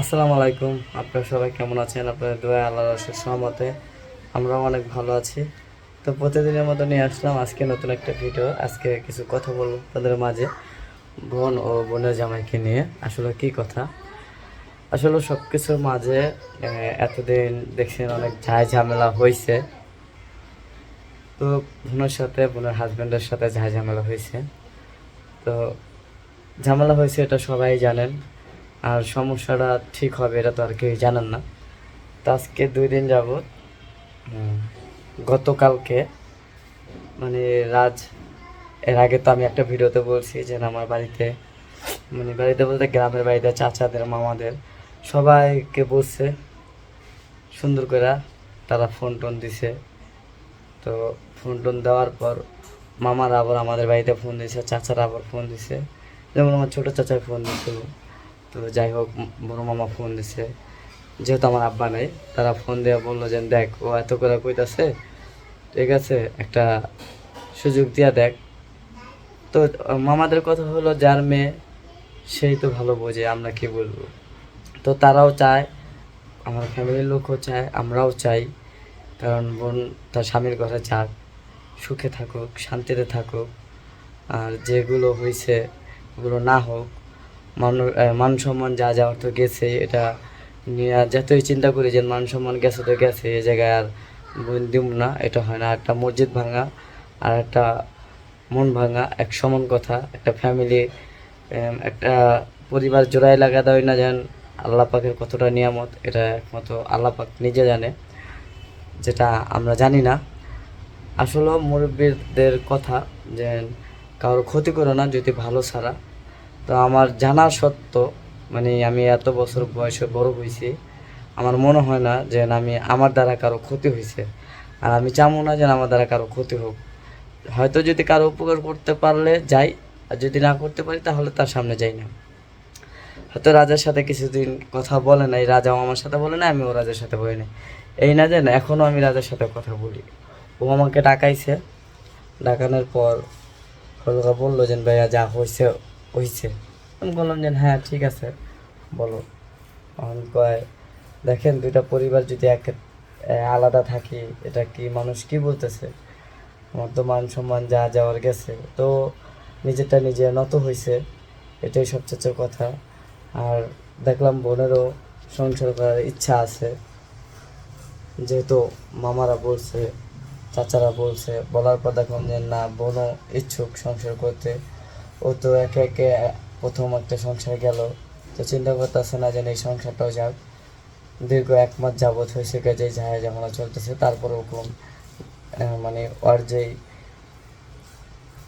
আসসালামু আলাইকুম। আপনারা সবাই কেমন আছেন? আপনাদের দোয়া আল্লাহ রসের সহমতে আমরাও অনেক ভালো আছি। তো প্রতিদিনের মতো নিয়ে আসলাম আজকে নতুন একটা ভিডিও। আজকে কিছু কথা বলব তাদের মাঝে, বোন ও বোনের জামাইকে নিয়ে। আসলে কি কথা? আসলে সব কিছুর মাঝে এতদিন দেখছেন অনেক ঝাই ঝামেলা হয়েছে তো বোনের সাথে, বোনের হাজব্যান্ডের সাথে ঝাই ঝামেলা হয়েছে তো ঝামেলা হয়েছে এটা সবাই জানেন। আর সমস্যাটা ঠিক হবে, এটা তো আর কেউ জানেন না। তো আজকে দুই দিন যাবৎ গতকালকে মানে রাজ, এর আগে তো আমি একটা ভিডিওতে বলছি যে আমার বাড়িতে মানে বাড়িতে বলতে গ্রামের বাড়িতে চাচাদের, মামাদের, সবাইকে বলছে, সুন্দর করে তারা ফোন টোন দিছে। তো ফোন টোন দেওয়ার পর মামারা আবার আমাদের বাড়িতে ফোন দিছে, চাচারা আবার ফোন দিছে। যেমন আমার ছোটো চাচার ফোন দিছিল। তো যাই হোক বড় মামা ফোন দিছে। যেহেতু আমার আব্বা নেই, তারা ফোন দিয়ে বলল যে, দেখ, ও এত করে কইতাছে, ঠিক আছে, একটা সুযোগ দিয়া দেখ। তো মামাদের কথা হলো, যার মেয়ে, সেই তো ভালো বোঝে, আমরা কি বলব? তো তারাও চায়, আমার ফ্যামিলির লোকও চায়, আমরাও চাই, কারণ বোন তার স্বামীর ঘরে যাক, সুখে থাকুক, শান্তিতে থাকুক, আর যেগুলো হয়েছে ওগুলো না হোক মান মান সম্মান যা যাওয়ার তো গেছে, এটা নিয়ে যতই চিন্তা করি যে মান সম্মান গেছে তো গেছে এই জায়গায় আর দিব না, এটা হয় না। একটা মসজিদ ভাঙা আর একটা মন ভাঙা, এক সমান কথা, একটা ফ্যামিলি একটা পরিবার জোড়ায় লাগা দেয় না যেন আল্লাহ পাকের কতটা নিয়ামত, এটা একমাত্র আল্লাহ পাক নিজে জানে, যেটা আমরা জানি না। আসলে মুরব্বীদের কথা যে কারোর ক্ষতি করো না, যদি ভালো ছাড়া তো আমার জানা সত্য মানে আমি এত বছর বয়সে বড় হয়েছি, আমার মনে হয় না যে আমি আমার দ্বারা কারও ক্ষতি হয়েছে। আর আমি চাবো না যে আমার দ্বারা কারও ক্ষতি হোক। হয়তো যদি কারও উপকার করতে পারলে যাই, আর যদি না করতে পারি তাহলে তার সামনে যাই না। হয়তো রাজার সাথে কিছুদিন কথা বলে নাই, রাজাও আমার সাথে বলে না আমিও রাজার সাথে বলি নাই। এই না যে এখনও আমি রাজার সাথে কথা বলি। ও আমাকে ডাকাইছে। ডাকানোর পর হলকা বলল যে, ভাইয়া যা হয়েছে হয়েছে আমি বললাম যে হ্যাঁ ঠিক আছে। বলো। তখন কয়, দেখেন, দুইটা পরিবার যদি এক আলাদা থাকি, এটা কি মানুষ কি বলতেছে? আমার তো মান সম্মান যা যাওয়ার গেছে। তো নিজেরটা নিজে নত হয়েছে এটাই সবচেয়ে কথা। আর দেখলাম বোনেরও সংসার করার ইচ্ছা আছে। যেহেতু মামারা বলছে, চাচারা বলছে, বলার পর দেখলাম যে, না, বোনও ইচ্ছুক সংসার করতে। ও তো একে একে প্রথম একটা সংসার গেল। তো চিন্তা করতেছে না যেন এই সংসারটাও যাক। দীর্ঘ এক মাস যাবৎ হয়েছে যে ঝাড়া ঝামেলা চলতেছে তারপর আহ, মানে ওর যেই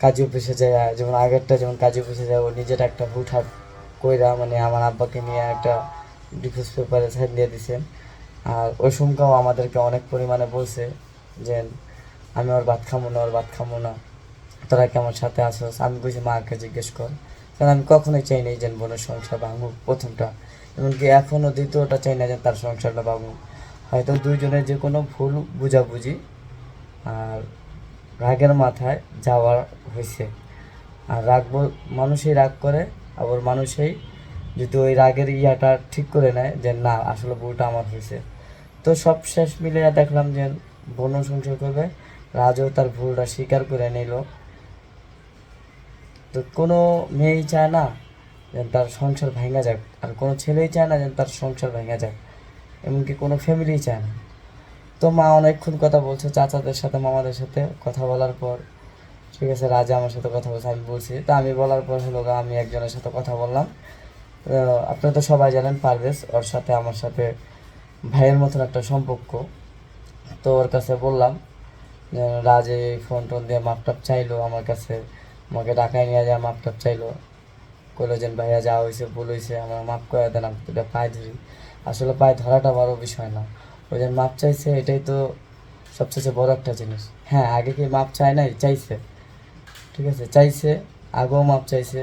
কাজী অফিসে যায় যেমন আগেরটা যেমন কাজী অফিসে যায় ও নিজের একটা হুটহাট কইরা মানে আমার আব্বাকে নিয়ে একটা ডিফেন্স পেপারে সাইন দিয়ে দিছে। আর ওই সুমকাও আমাদেরকে অনেক পরিমাণে বলছে যে আমি ওর ভাত খামো না ওর ভাত খামো না। তোরা কেমন সাথে আসোস আমি বুঝি মাকে জিজ্ঞেস কর। কারণ আমি কখনোই চাই নাই যে বোনের সংসার ভাঙুক প্রথমটা। এমনকি এখনও দ্বিতীয়টা চাই না যে তার সংসারটা ভাঙুক। হয়তো দুইজনের যে কোনো ভুল বুঝাবুঝি আর রাগের মাথায় যাওয়ার হয়েছে। আর রাগ মানুষই রাগ করে, আবার মানুষই যদি ওই রাগের ইয়াটা ঠিক করে নেয় যে, না, আসলে ভুলটা আমার হয়েছে। তো সব শেষ মিলে দেখলাম যে বন সংসার করবে, রাজও তার ভুলটা স্বীকার করে নিল। তো কোনো মেয়েই চায় না যেন তার সংসার ভেঙে যাক। আর কোনো ছেলেই চায় না যেন তার সংসার ভেঙে যাক। এমনকি কোনো ফ্যামিলিই চায় না। তো মা অনেকক্ষণ কথা বলছে চাচাদের সাথে, মামাদের সাথে কথা বলার পর। ঠিক আছে, রাজা আমার সাথে কথা বলছে, আমি বলছি, তা আমি বলার পর হলো আমি একজনের সাথে কথা বললাম। আপনারা তো সবাই জানেন পারভেজ, ওর সাথে আমার সাথে ভাইয়ের মতন একটা সম্পর্ক। তো ওর কাছে বললাম রাজ ফোন টোন দিয়ে মাপটাপ চাইলো আমার কাছে। আমাকে ঢাকায় নিয়ে যায় মাপটাপ চাইলো। কইলো যে ভাইয়া যা হয়েছে ভুল হয়েছে আমার মাপ করে দেন, আমি তোকে পায়ে ধরি। আসলে পায়ে ধরাটা বড় বিষয় না। ওই যে মাপ চাইছে, এটাই তো সবচেয়ে বড় একটা জিনিস। হ্যাঁ আগে কি মাপ চায় নাই? চাইছে। ঠিক আছে, চাইছে, আগেও মাপ চাইছে।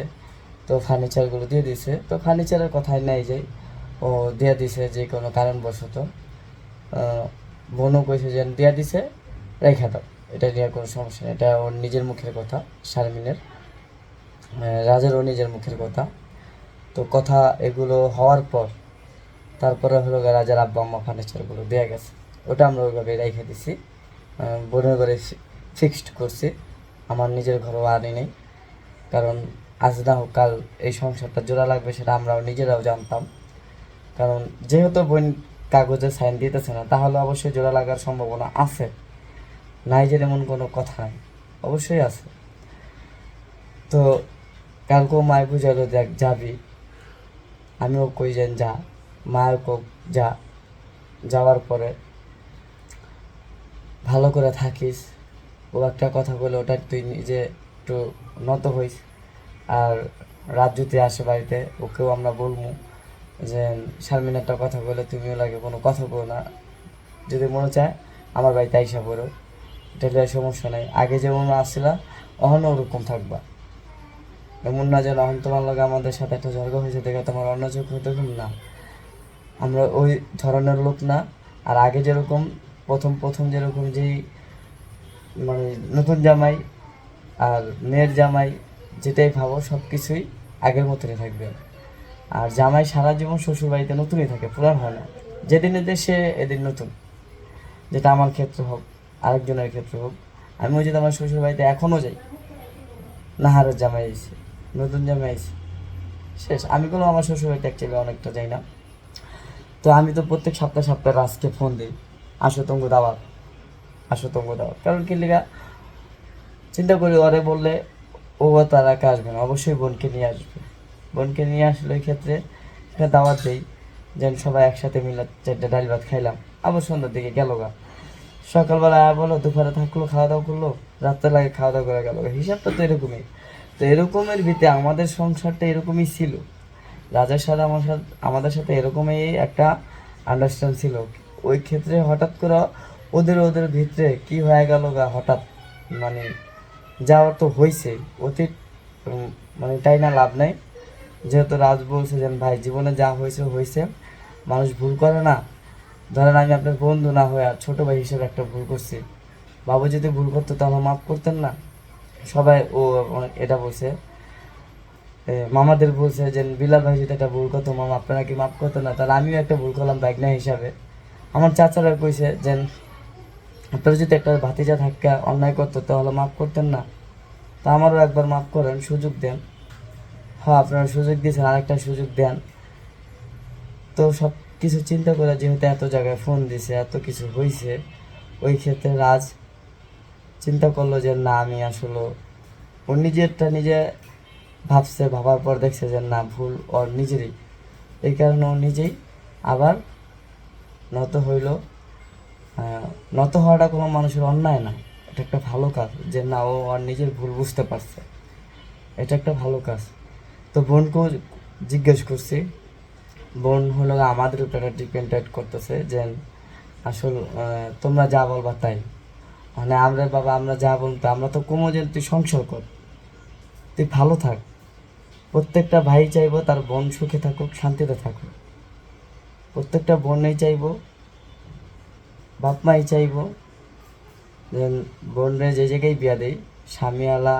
তো ফার্নিচারগুলো দিয়ে দিছে তো ফার্নিচারের কথাই নাই যাই ও দিয়ে দিছে যে কোনো কারণবশত। বোনও কইছে যে, দিয়ে দিছে, রেখে দাও। এটা নিয়ে কোনো সমস্যা নেই। এটা ওর নিজের মুখের কথা শারমিনের। আহ, রাজেরও নিজের মুখের কথা। তো কথা এগুলো হওয়ার পর তারপরে হলো রাজার আব্বা আম্মা ফার্নিচারগুলো দেওয়া গেছে। ওটা আমরা ওইভাবে রেখে দিছি। বোনের ঘরে ফিক্সড করছি। আমার নিজের ঘরও আনি নেই। কারণ আজ না হোক কাল এই সংসারটা জোড়া লাগবে সেটা আমরাও নিজেরাও জানতাম। কারণ যেহেতু বোন কাগজে সাইন দিতেছে না তাহলে অবশ্যই জোড়া লাগার সম্ভাবনা আছে। নাই যে এমন কোনো কথা নাই। অবশ্যই আছে। তো কালকেও মায় বুঝালো দেখ, যাবি। আমিও কই যেন যা। মায়ের কোক যা। যাওয়ার পরে ভালো করে থাকিস। ও একটা কথা বলে, ওটা তুই নিজে একটু নত হইস। আর রাত যদি আসে বাড়িতে, ওকেও আমরা বলব যে শারমিন একটা কথা বলে, তুমিও লাগে কোনো কথা বলো না। যদি মনে চায়, আমার বাড়িতে আইসা পড়ো। এটা সমস্যা নাই। আগে যেমন আসছিলা অহনও ওরকম থাকবা। এমন না যেন অহন তোমার লগে আমাদের সাথে একটা ঝগড়া হয়েছে দেখে তোমার অন্য চোখ হতে না। আমরা ওই ধরনের লোক না। আর আগে যেরকম, প্রথম প্রথম যেরকম যেই মানে নতুন জামাই আর মেয়ের জামাই, যেটাই ভাবো, সব কিছুই আগের মতনই থাকবে। আর জামাই সারা জীবন শ্বশুর বাড়িতে নতুনই থাকে, পুরান হয় না। যেদিন এদের সে এদিন নতুন, যেটা আমার ক্ষেত্রে হোক। আরেকজনের ক্ষেত্রে হোক। আমিও যদি আমার শ্বশুর বাড়িতে এখনও যাই। নাহারের জামাই আইসি নতুন জামাই আইসি শেষ। আমি কোনো আমার শ্বশুর বাড়িতে অ্যাকচুয়ালি অনেকটা যাই না। তো আমি তো প্রত্যেক সপ্তাহে সপ্তাহে রাজকে ফোন দিই, আসো তঙ্গ দাওয়াত, আসো তঙ্গ দাওয়াত। কারণ কি লিগা, চিন্তা করি ওরে বললে ও তার একা আসবে না। অবশ্যই বোনকে নিয়ে আসবে। বোনকে নিয়ে আসলে ওই ক্ষেত্রে একটা দাওয়াত দেই, যেন সবাই একসাথে মিলে চারটা ডাল ভাত খাইলাম। আবার সন্ধ্যার দিকে গেল গা। সকালবেলা বলো, দুপুরে থাকল খাওয়া দাওয়া করল, রাত্রে লাগে খাওয়া দাওয়া করে গেল। হিসাবটা তো এরকমই। তো এরকমের ভিতরে আমাদের সংসারটা এরকমই ছিল। রাজার সাথে আমার সাথে, আমাদের সাথে এরকমই একটা আন্ডারস্ট্যান্ড ছিল। ওই ক্ষেত্রে হঠাৎ করে ওদের ওদের ভিতরে কি হয়ে গেল গা হঠাৎ? মানে যাওয়ার তো হয়েছে অতীত মানে তাই না লাভ নাই। যেহেতু রাজ বলছে যে, ভাই, জীবনে যা হয়েছে হয়েছে। মানুষ ভুল করে না। ধরেন আমি আপনার বন্ধু না হয়ে ছোট ভাই হিসেবে একটা ভুল করছি। বাবু যদি ভুল করতো তাহলে মাফ করতেন না? সবাই ও এটা বলছে। মামাদের বলছে যে, বিলাল ভাই যদি একটা ভুল করতো, মামা আপনারা কি মাফ করতেন না? তাহলে আমিও একটা ভুল করলাম বাইকনা হিসাবে। আমার চাচারা কইছে যে, আপনারা যদি একটা ভাতিজা থাকা অন্যায় করতো, তাহলে মাফ করতেন না। তা আমারও একবার মাফ করেন, সুযোগ দেন। হ্যাঁ আপনারা সুযোগ দিয়েছেন, আরেকটা সুযোগ দেন। তো সব কিছু চিন্তা করে যেহেতু এত জায়গায় ফোন দিছে, এত কিছু হয়েছে ওই ক্ষেত্রে রাজ চিন্তা করল যে না, আমি আসলে ও নিজেরটা নিজে ভাবছে, ভাবার পর দেখছে যে না, ভুল ওর নিজেরই। এই কারণে ও নিজেই আবার নত হইল। নত হওয়াটা কোনো মানুষের অন্যায় না, এটা একটা ভালো কাজ যে না, ও আর নিজের ভুল বুঝতে পারছে। এটা একটা ভালো কাজ। তো বোনকেও জিজ্ঞেস করছি বোন হলো আমাদের উপরে ডিপেন্ডেড করতেছে যে, আসল তোমরা যা বলবা তাই। মানে আমরা বাবা, আমরা যা বলতো আমরা তো কমো যে তুই সংসার কর। তুই ভালো থাক। প্রত্যেকটা ভাই চাইব তার বোন সুখে থাকুক, শান্তিতে থাকুক। প্রত্যেকটা বোনই চাইব বাপ মাই চাইব বোনরে যে জায়গায় বিয়া দেয় স্বামীওয়ালা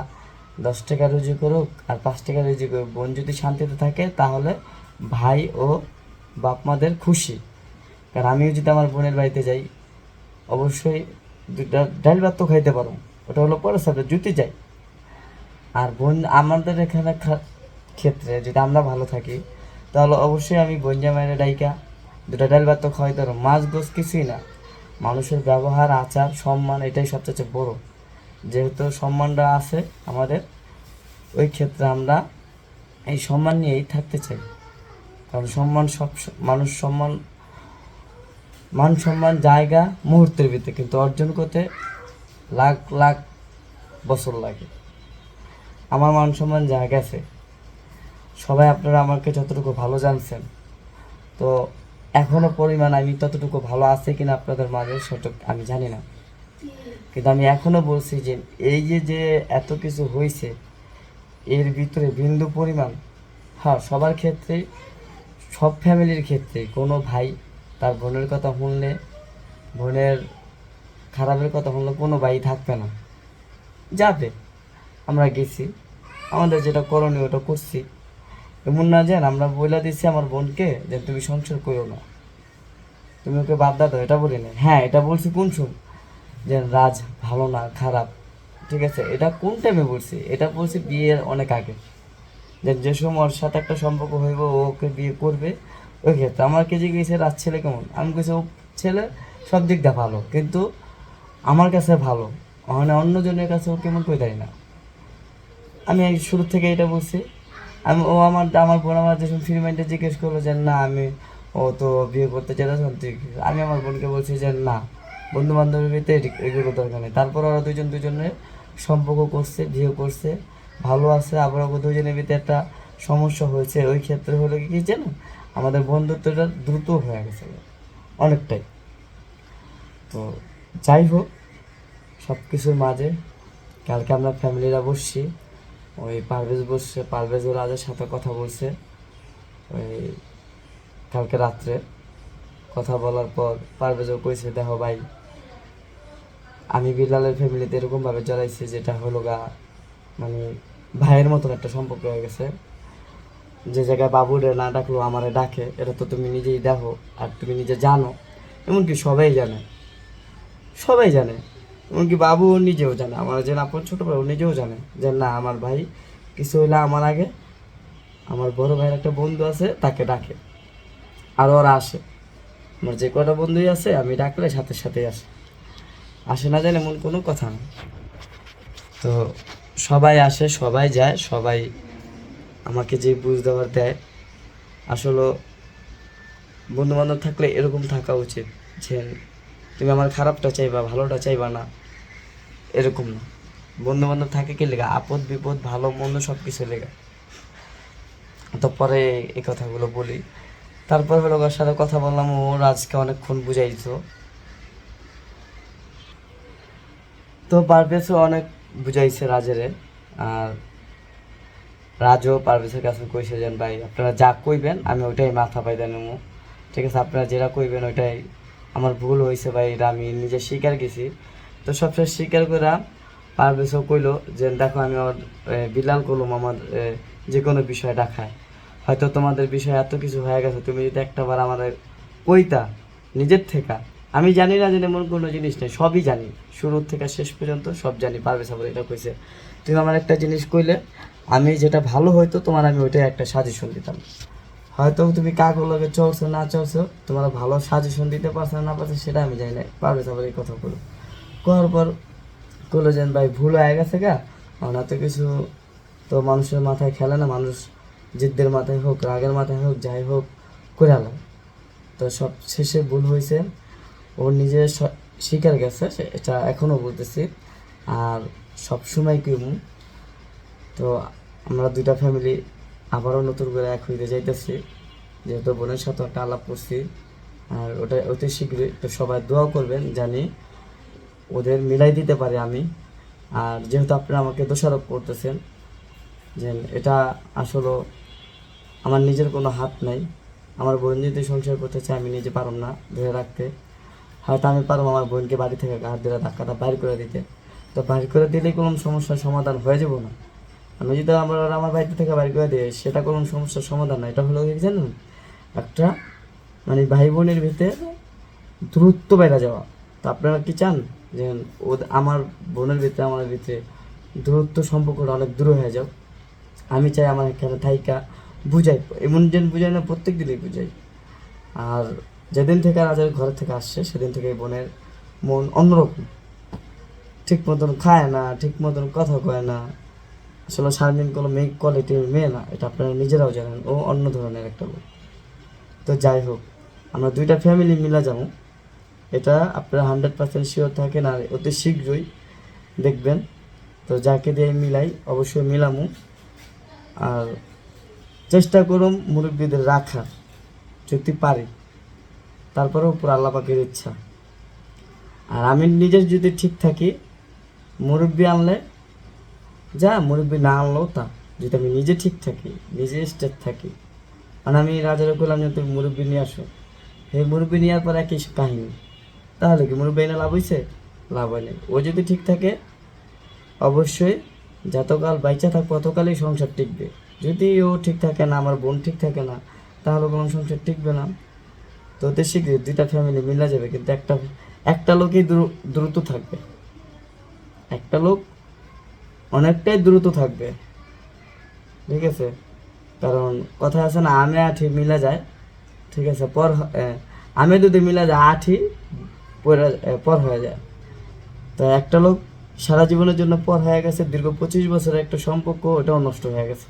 দশ টাকা রুজি করুক আর পাঁচ টাকা রুজি করুক। বোন যদি শান্তিতে থাকে তাহলে ভাই ও বাপ মাদের খুশি। কারণ আমিও যদি আমার বোনের বাড়িতে যাই, অবশ্যই দুটা ডাল ভাত তো খাইতে পারো ওটা হলো পরের সাবজেক্ট, জুতি যাই আর বোন, আমাদের এখানে ক্ষেত্রে যদি আমরা ভালো থাকি, তাহলে অবশ্যই আমি বোন জামাইয়ের ডাইকা দুটা ডাল ভাত তো খাওয়াইতে পারো মাছ গোছ কিছুই না। মানুষের ব্যবহার, আচার, সম্মান, এটাই সবচেয়ে বড়। যেহেতু সম্মানটা আছে আমাদের, ওই ক্ষেত্রে আমরা এই সম্মান নিয়েই থাকতে চাই। কারণ সম্মান সব মানুষ সম্মান, মান সম্মান জায়গা মুহূর্তের ভিতরে, কিন্তু অর্জন করতে লাখ লাখ বছর লাগে। আমার মান সম্মান যা গেছে সবাই আপনারা আমাকে যতটুকু ভালো জানছেন, তো এখনও পরিমাণ আমি ততটুকু ভালো আছে কিনা আপনাদের মাঝে সঠিক আমি জানি না। কিন্তু আমি এখনও বলছি যে এই যে যে এত কিছু হয়েছে এর ভিতরে বিন্দু পরিমাণ হ্যাঁ সবার ক্ষেত্রে সব ফ্যামিলির ক্ষেত্রে কোনো ভাই তার বোনের কথা শুনলে, বোনের খারাপের কথা শুনলে কোনো ভাই থাকবে না। যাবে, আমরা গেছি, আমাদের যেটা করণীয় ওটা করছি। এমন না যেন আমরা বলে দিচ্ছি আমার বোনকে যে তুমি সংসার করো না। তুমি ওকে বাদ দাও, এটা বলি না হ্যাঁ এটা বলছি কোন সময়? যে রাজ ভালো না, খারাপ, ঠিক আছে? এটা কোন টাইমে বলছি? এটা বলছি বিয়ের অনেক আগে। যে যে সময় ওর সাথে একটা সম্পর্ক হইব ওকে বিয়ে করবে। ওই ক্ষেত্রে আমার কে জিজ্ঞেসে রাজ ছেলে কেমন? আমি কেছি ও ছেলে, সব দিক দিয়ে ভালো, কিন্তু আমার কাছে ভালো। মানে অন্যজনের কাছে ও কেমন করে দেয় না। আমি এই শুরু থেকে এটা বলছি আমি, ও আমার আমার বোন আমার যখন ফ্রি মাইন্ডে জিজ্ঞেস করল যে, না, আমি, ও তো বিয়ে করতে চাইছিলাম তুই আমি আমার বোনকে বলছি যে, না বন্ধু এটি- এগুলো দরকার নেই। তারপর ওরা দুজন দুজনের সম্পর্ক করছে, বিয়ে করছে। ভালো আছে, আবার দুজনের ভিতরে একটা সমস্যা হয়েছে। ওই ক্ষেত্রে হলো কি কি জানো? আমাদের বন্ধুত্বটা দ্রুত হয়ে গেছে অনেকটাই। তো যাই হোক সব কিছুর মাঝে কালকে আমরা ফ্যামিলিরা বসছি। ওই পারভেজ বসছে, পারভেজ ও রাজের সাথে কথা বলছে। ওই কালকে রাত্রে কথা বলার পর পারভেজও কইছে, দেখো ভাই, আমি বিলালের ফ্যামিলিতে এরকমভাবে জড়াইছি, যেটা হলো গা মানে ভাইয়ের মতন একটা সম্পর্ক হয়ে গেছে। যে জায়গায় বাবুরে না ডাকলো আমারে ডাকে, এটা তো তুমি নিজেই দেখো আর তুমি নিজে জানো। এমনকি সবাই জানে। সবাই জানে। এমনকি বাবু নিজেও জানে। আমার যে আপন ছোটো ও নিজেও জানে যে না, আমার ভাই কিছু হইলে আমার আগে আমার বড় ভাইয়ের একটা বন্ধু আছে, তাকে ডাকে। আর ওরা আসে। আমার যে কটা বন্ধুই আছে, আমি ডাকলে সাথে সাথেই আসে। আসে না জানে এমন কোনো কথা না তো সবাই আসে, সবাই যায়, সবাই আমাকে যে বুঝ দেওয়ার দেয়। আসলে বন্ধু বান্ধব থাকলে এরকম থাকা উচিত যে তুমি আমার খারাপটা চাইবা, ভালোটা চাইবা না। এরকম না। বন্ধু বান্ধব থাকে কি লেগা? আপদ বিপদ, ভালো মন্দ সব কিছু লেগা। তো পরে এই কথাগুলো বলি। তারপর হলো ওর সাথে কথা বললাম, ও রাজকে অনেকক্ষণ বুঝাইছো তো পারভেজও অনেক বুঝাইছে রাজেরে। আর রাজও পারভেজের কাছে কইছে যেন ভাই, আপনারা যা কইবেন, আমি ওইটাই মাথা পাইতে নেব ঠিক আছে, আপনারা যেটা কইবেন, ওইটাই আমার ভুল হয়েছে ভাই, এটা আমি নিজে স্বীকার গেছি তো সবসময় স্বীকার করে পারভেজও কইলো যে, দেখো, আমি আমার বিলাল করলাম আমার যে কোনো বিষয় দেখায় হয়তো তোমাদের বিষয় এত কিছু হয়ে গেছে, তুমি যদি একটাবার আমাদের কইতা নিজের থেকে আমি জানি না যে এমন কোনো জিনিস নেই, সবই জানি। শুরু থেকে শেষ পর্যন্ত সব জানি, পারবে সাবর এটা কইছে। তুমি আমার একটা জিনিস কইলে, আমি যেটা ভালো হয়তো তোমার আমি ওইটাই একটা সাজেশন দিতাম। হয়তো তুমি কাগুলোকে চলছো, না চলছো, তোমার ভালো সাজেশন দিতে পারছ না পারছ, সেটা আমি জানি না। পারবে সাবর এই কথা বলো। করার পর করল যেন ভাই, ভুল হয়ে গেছে গা। আমরা তো কিছু, তো মানুষের মাথায় খেলে না, মানুষ জিদ্দের মাথায় হোক, রাগের মাথায় হোক, যাই হোক করে তো সব শেষে ভুল হয়েছে ও নিজে স্বীকার গেছে এটা এখনও বলতেছি। আর সব সময় কি তো আমরা দুইটা ফ্যামিলি আবারও নতুন করে এক হইতে যাইতেছি। যেহেতু বোনের সাথে একটা আলাপ করছি, আর ওটা, অতি শীঘ্রই তো সবাই দোয়া করবেন জানি ওদের মিলাই দিতে পারি আমি। আর যেহেতু আপনারা আমাকে দোষারোপ করতেছেন, যে এটা আসলে আমার নিজের কোনো হাত নাই। আমার বোন যদি সংসার করতে চাই, আমি নিজে পারম না ধরে রাখতে। হয়তো আমি পারব আমার বোনকে বাড়ি থেকে হাত ধরে ধাক্কাটা বাইর করে দিতে। তো বাইর করে দিলেই কোনো সমস্যার সমাধান হয়ে যাব না। আমি যদি আমার আমার বাড়িতে থেকে বাইর করে দিই, সেটা কোনো সমস্যার সমাধান না। এটা হলো কি জানেন? একটা মানে ভাই বোনের ভিতরে দূরত্ব বেড়ে যাওয়া। তো আপনারা কি চান? যে ও আমার বোনের ভিতরে, আমার ভিতরে দূরত্ব সম্পর্কটা অনেক দূর হয়ে যাও আমি চাই আমার এখানে থাইকা বুঝাই। এমন যেন বুঝাই না, প্রত্যেক দিনই বুঝাই। আর যেদিন থেকে রাজার ঘর থেকে আসছে, সেদিন থেকে বোনের মন অন্যরকম। ঠিক মতন খায় না, ঠিক মতন কথা কয় না। আসলে শারমিন কোনো মেয়ে কোয়ালিটির মেয়ে না, এটা আপনারা নিজেরাও জানেন, ও অন্য ধরনের একটা লোক। তো যাই হোক, আমরা দুইটা ফ্যামিলি মিলা যাব। এটা আপনারা হান্ড্রেড পার্সেন্ট শিওর থাকেন আর অতি শীঘ্রই দেখবেন। তো যাকে দিয়ে মিলাই অবশ্যই মিলামু। আর চেষ্টা করুন মুরব্বীদের রাখার, যদি পারি। তারপরেও উপর আল্লাহ পাকের ইচ্ছা। আর আমি নিজের যদি ঠিক থাকি, মুরব্বী আনলে, যা মুরব্বী না আনলেও তা। যদি আমি নিজে ঠিক থাকি, নিজে স্টেট থাকি মানে আমি রাজারে বললাম যে তুমি মুরব্বী নিয়ে আসো সেই মুরব্বী নেওয়ার পর একই কাহিনী। তাহলে কি মুরব্বী এনে লাভ হয়েছে লাভ হয় ও যদি ঠিক থাকে, অবশ্যই যতকাল বাইচা থাকবে ততকালই সংসার টিকবে। যদি ও ঠিক থাকে না, আমার বোন ঠিক থাকে না, তাহলে কোনো সংসার টিকবে না। তো অতি শীঘ্রই দুইটা ফ্যামিলি মিলা যাবে, কিন্তু একটা একটা লোকই দ্রু- দ্রুত থাকবে। একটা লোক অনেকটাই দ্রুত থাকবে। ঠিক আছে? কারণ কথা আছে না, আমে আঠি মিলা যায়। ঠিক আছে, পর আমে যদি মিলা যায়, আঠি পর হয়ে যায়। তো একটা লোক সারা জীবনের জন্য পর হয়ে গেছে, দীর্ঘ পঁচিশ বছরের একটা সম্পর্ক, ওটাও নষ্ট হয়ে গেছে।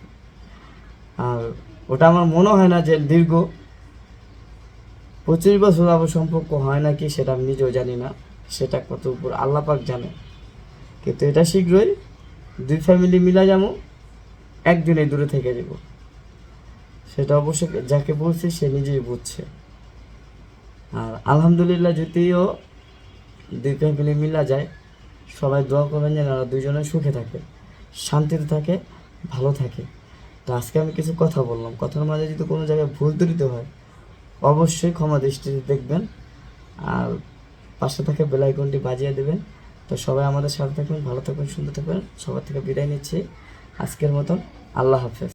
আর ওটা আমার মনে হয় না যে দীর্ঘ পঁচিশ বছর আবার সম্পর্ক হয় নাকি সেটা আমি নিজেও জানি না। সেটা কত উপর আল্লাহ পাক জানে। কিন্তু এটা শীঘ্রই দুই ফ্যামিলি মিলা যাব একদিনে দূরে থেকে যাব। সেটা অবশ্যই যাকে বলছে সে নিজেই বুঝছে। আর আলহামদুলিল্লাহ যদিও দুই ফ্যামিলি মিলা যায়, সবাই দোয়া করবেন যেন ওরা দুজনে সুখে থাকে, শান্তিতে থাকে, ভালো থাকে। তো আজকে আমি কিছু কথা বললাম। কথার মাঝে যদি কোনো জায়গায় ভুল ত্রুটি হয় অবশ্যই ক্ষমা দৃষ্টিতে দেখবেন। আর পাশে থাকা বেলাইকনটি বাজিয়ে দেবেন। তো সবাই আমাদের সাথে থাকবেন, ভালো থাকবেন, সুন্দর থাকবেন। সবার থেকে বিদায় নিচ্ছি। আজকের মতন আল্লাহ হাফেজ।